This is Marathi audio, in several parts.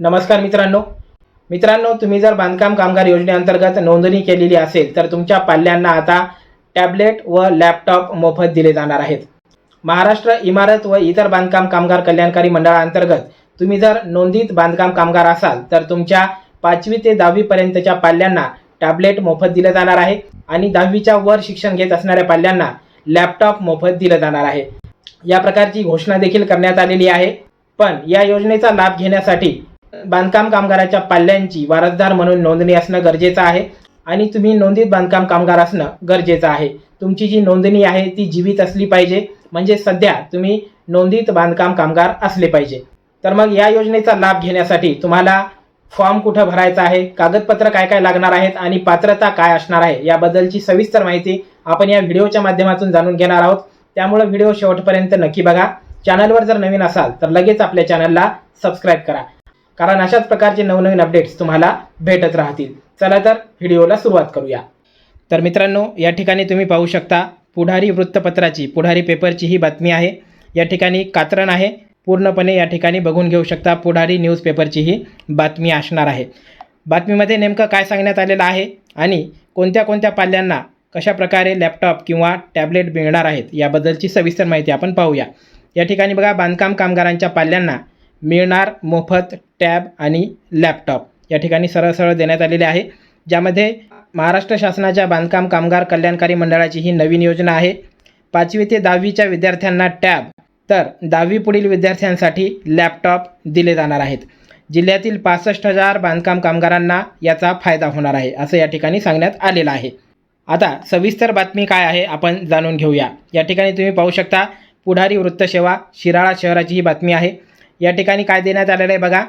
नमस्कार मित्रांनो. मित्रांनो तुम्ही जर बांधकाम कामगार योजनेअंतर्गत नोंदणी केलेली असेल तर तुमच्या पाल्यांना आता टॅबलेट व लॅपटॉप मोफत दिले जाणार आहेत. महाराष्ट्र इमारत व इतर बांधकाम कामगार कल्याणकारी मंडळाअंतर्गत तुम्ही जर नोंदीत बांधकाम कामगार असाल तर तुमच्या पाचवी ते दहावीपर्यंतच्या पाल्यांना टॅबलेट मोफत दिलं जाणार आहे आणि दहावीच्या वर शिक्षण घेत असणाऱ्या पाल्यांना लॅपटॉप मोफत दिलं जाणार आहे. या प्रकारची घोषणा देखील करण्यात आलेली आहे. पण या योजनेचा लाभ घेण्यासाठी बांधकाम कामगाराच्या पाल्यांची वारसदार म्हणून नोंदणी असणं गरजेचं आहे आणि तुम्ही नोंदीत बांधकाम कामगार असणं गरजेचं आहे. तुमची जी नोंदणी आहे ती जीवित असली पाहिजे. म्हणजे सध्या तुम्ही नोंदीत बांधकाम कामगार असले पाहिजे. तर मग या योजनेचा लाभ घेण्यासाठी तुम्हाला फॉर्म कुठं भरायचा आहे कागदपत्र काय काय लागणार आहेत आणि पात्रता काय असणार आहे याबद्दलची सविस्तर माहिती आपण या व्हिडिओच्या माध्यमातून जाणून घेणार आहोत. त्यामुळे व्हिडिओ शेवटपर्यंत नक्की बघा. चॅनलवर जर नवीन असाल तर लगेच आपल्या चॅनलला सबस्क्राईब करा. कारण अशाच प्रकारचे नवनवीन अपडेट्स तुम्हाला भेटत राहतील. चला तर व्हिडिओला सुरुवात करूया. तर मित्रांनो या ठिकाणी तुम्ही पाहू शकता पुढारी वृत्तपत्राची पुढारी पेपरची ही बातमी आहे. या ठिकाणी कात्रण आहे. पूर्णपणे या ठिकाणी बघून घेऊ शकता पुढारी न्यूजपेपरची ही बातमी असणार आहे. बातमीमध्ये नेमकं काय सांगण्यात आलेलं आहे आणि कोणत्या कोणत्या पाल्यांना कशा प्रकारे लॅपटॉप किंवा टॅबलेट मिळणार आहेत याबद्दलची सविस्तर माहिती आपण पाहूया. या ठिकाणी बघा बांधकाम कामगारांच्या पाल्यांना मिळणार मोफत टॅब आणि लॅपटॉप. या ठिकाणी सरळ सरळ देण्यात आलेले आहे. ज्यामध्ये महाराष्ट्र शासनाच्या बांधकाम कामगार कल्याणकारी मंडळाची ही नवीन योजना आहे. पाचवी ते दहावीच्या विद्यार्थ्यांना टॅब तर दहावी पुढील विद्यार्थ्यांसाठी लॅपटॉप दिले जाणार आहेत. जिल्ह्यातील पासष्ट हजार बांधकाम कामगारांना याचा फायदा होणार आहे असं या ठिकाणी सांगण्यात आलेलं आहे. आता सविस्तर बातमी काय आहे आपण जाणून घेऊया. या ठिकाणी तुम्ही पाहू शकता पुढारी वृत्तसेवा शिराळा शहराची ही बातमी आहे. या ठिकाणी काय देण्यात आलेलं आहे बघा.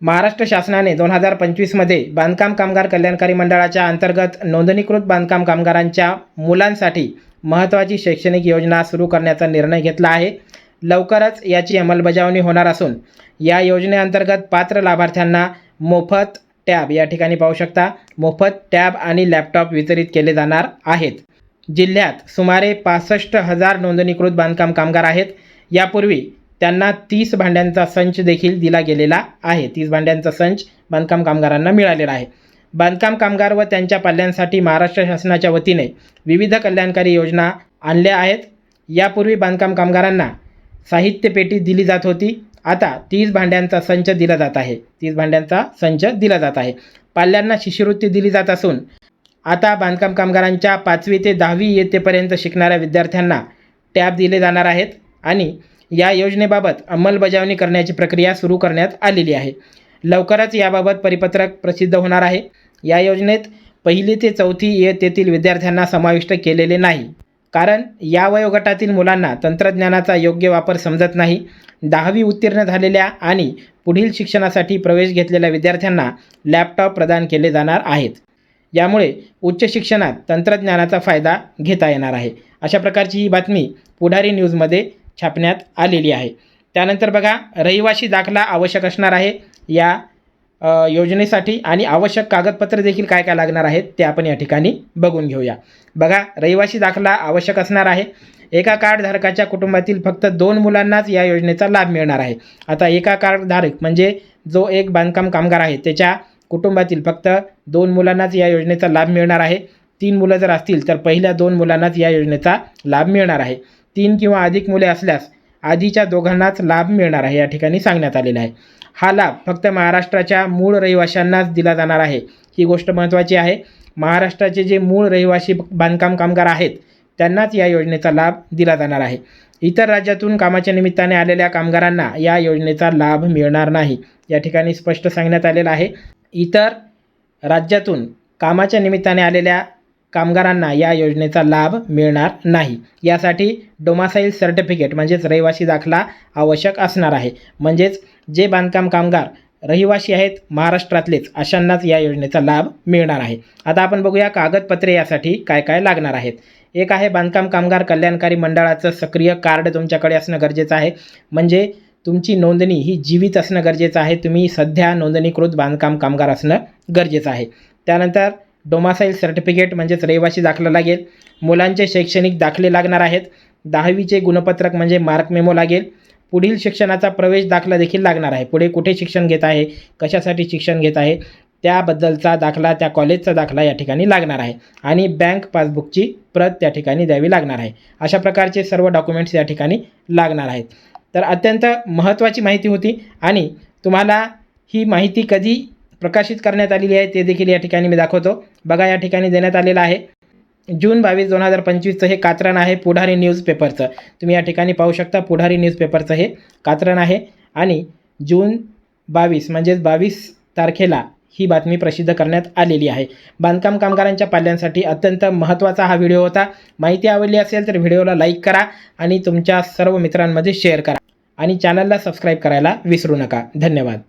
महाराष्ट्र शासनाने दोन हजार पंचवीसमध्ये बांधकाम कामगार कल्याणकारी मंडळाच्या अंतर्गत नोंदणीकृत बांधकाम कामगारांच्या मुलांसाठी महत्त्वाची शैक्षणिक योजना सुरू करण्याचा निर्णय घेतला आहे. लवकरच याची अंमलबजावणी होणार असून या योजनेअंतर्गत पात्र लाभार्थ्यांना मोफत टॅब या ठिकाणी पाहू शकता. मोफत टॅब आणि लॅपटॉप वितरित केले जाणार आहेत. जिल्ह्यात सुमारे पासष्ट हजार नोंदणीकृत बांधकाम कामगार आहेत. यापूर्वी त्यांना तीस भांड्यांचा संच देखील दिला गेलेला आहे. तीस भांड्यांचा संच बांधकाम कामगारांना मिळालेला आहे. बांधकाम कामगार व त्यांच्या पाल्यांसाठी महाराष्ट्र शासनाच्या वतीने विविध कल्याणकारी योजना आणल्या आहेत. यापूर्वी बांधकाम कामगारांना साहित्य पेटी दिली जात होती. आता तीस भांड्यांचा संच दिला जात आहे. तीस भांड्यांचा संच दिला जात आहे. पाल्यांना शिष्यवृत्ती दिली जात असून आता बांधकाम कामगारांच्या पाचवी ते दहावी येतेपर्यंत शिकणाऱ्या विद्यार्थ्यांना टॅब दिले जाणार आहेत आणि या योजनेबाबत अंमलबजावणी करण्याची प्रक्रिया सुरू करण्यात आलेली आहे. लवकरच याबाबत परिपत्रक प्रसिद्ध होणार आहे. या योजनेत पहिली ते चौथी इयत्तेतील विद्यार्थ्यांना समाविष्ट केलेले नाही. कारण या वयोगटातील मुलांना तंत्रज्ञानाचा योग्य वापर समजत नाही. दहावी उत्तीर्ण झालेल्या आणि पुढील शिक्षणासाठी प्रवेश घेतलेल्या विद्यार्थ्यांना लॅपटॉप प्रदान केले जाणार आहेत. यामुळे उच्च शिक्षणात तंत्रज्ञानाचा फायदा घेता येणार आहे. अशा प्रकारची ही बातमी पुढारी न्यूजमध्ये छापण्यात आलेली आहे. त्यानंतर बघा रहिवाशी दाखला आवश्यक असणार आहे. या योजनेसाठी आणि आवश्यक कागदपत्र देखील काय काय लागणार आहेत ते आपण या ठिकाणी बघून घेऊया. बघा रहिवाशी दाखला आवश्यक असणार आहे. एका कार्डधारकाच्या कुटुंबातील फक्त दोन मुलांनाच या योजनेचा लाभ मिळणार आहे. आता एका कार्डधारक म्हणजे जो एक बांधकाम कामगार आहे त्याच्या कुटुंबातील फक्त दोन मुलांनाच या योजनेचा लाभ मिळणार आहे. तीन मुलं जर असतील तर पहिल्या दोन मुलांनाच या योजनेचा लाभ मिळणार आहे. तीन किंवा अधिक मुले असल्यास आधीच्या दोघांनाच लाभ मिळणार आहे या ठिकाणी सांगण्यात आलेला आहे. हा लाभ फक्त महाराष्ट्राच्या मूळ रहिवाशांनाच दिला जाणार आहे ही गोष्ट महत्त्वाची आहे. महाराष्ट्राचे जे मूळ रहिवासी बांधकाम कामगार आहेत त्यांनाच या योजनेचा लाभ दिला जाणार आहे. इतर राज्यातून कामाच्या निमित्ताने आलेल्या कामगारांना या योजनेचा लाभ मिळणार नाही या ठिकाणी स्पष्ट सांगण्यात आलेलं आहे. इतर राज्यातून कामाच्या निमित्ताने आलेल्या कामगारांना या योजनेचा लाभ मिळणार नाही. यासाठी डोमासाईल सर्टिफिकेट म्हणजेच रहिवासी दाखला आवश्यक असणार आहे. म्हणजेच जे बांधकाम कामगार रहिवासी आहेत महाराष्ट्रातलेच अशांनाच या योजनेचा लाभ मिळणार आहे. आता आपण बघूया कागदपत्रे यासाठी काय काय लागणार आहेत. एक आहे बांधकाम कामगार कल्याणकारी मंडळाचं सक्रिय कार्ड तुमच्याकडे असणं गरजेचं आहे. म्हणजे तुमची नोंदणी ही जीवित असणं गरजेचं आहे. तुम्ही सध्या नोंदणीकृत बांधकाम कामगार असणं गरजेचं आहे. त्यानंतर डोमासाईल सर्टिफिकेट म्हणजेच रहिवासी दाखला लागेल. मुलांचे शैक्षणिक दाखले लागणार आहेत. दहावीचे गुणपत्रक म्हणजे मार्क मेमो लागेल. पुढील शिक्षणाचा प्रवेश दाखला देखील लागणार आहे. पुढे कुठे शिक्षण घेत आहे? कशासाठी शिक्षण घेत आहे? त्याबद्दलचा दाखला त्या कॉलेजचा दाखला या ठिकाणी लागणार आहे. आणि बँक पासबुकची प्रत त्या ठिकाणी द्यावी लागणार आहे. अशा प्रकारचे सर्व डॉक्युमेंट्स या ठिकाणी लागणार आहेत. तर अत्यंत महत्त्वाची माहिती होती. आणि तुम्हाला ही माहिती कधी प्रकाशित करण्यात आलेली आहे ते देखील या ठिकाणी मी दाखवतो. बघा या ठिकाणी देण्यात आलेलं आहे जून बावीस दोन हजार पंचवीसचं हे कात्रण आहे पुढारी न्यूजपेपरचं तुम्ही या ठिकाणी पाहू शकता पुढारी न्यूजपेपरचं हे कात्रण आहे. आणि जून बावीस म्हणजेच बावीस तारखेला ही बातमी प्रसिद्ध करण्यात आलेली आहे. बांधकाम कामगारांच्या पाल्यांसाठी अत्यंत महत्त्वाचा हा व्हिडिओ होता. माहिती आवडली असेल तर व्हिडिओला लाईक करा आणि तुमच्या सर्व मित्रांमध्ये शेअर करा. आणि चॅनलला सबस्क्राईब करायला विसरू नका. धन्यवाद.